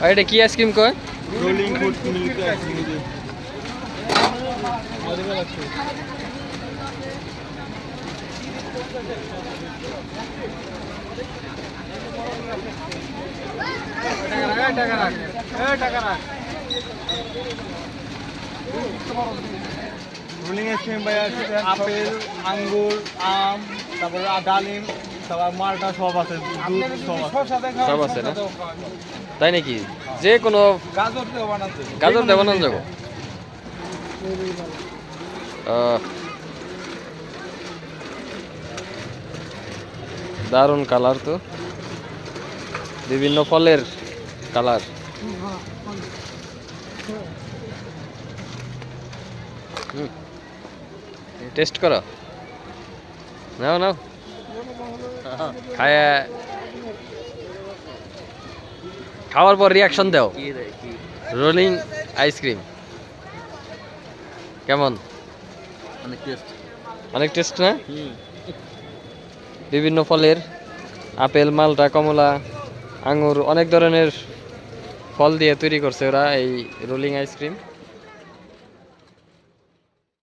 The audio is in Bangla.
আর এটা কি আইসক্রিম কয়? Rolling food milk ice cream rolling ice cream ভাই আছে আপেল আঙ্গুর আম। তারপরে ডালিম তারপর মালটা সব আছে সব আছে। না? তাই নাকি? যে কোনো গাজর দেব না যাব? দারুণ কালার তো। বিভিন্ন ফলের কালার। টেস্ট করো। নাও নাও খায় খাওয়ার পর রিয়াকশন দাও। রোলিং আইসক্রিম কেমন? অনেক টেস্ট অনেক টেস্ট না? বিভিন্ন ফলের আপেল মালটা কমলা আঙুর অনেক ধরনের ফল দিয়ে তৈরি করছে ওরা এই রোলিং আইসক্রিম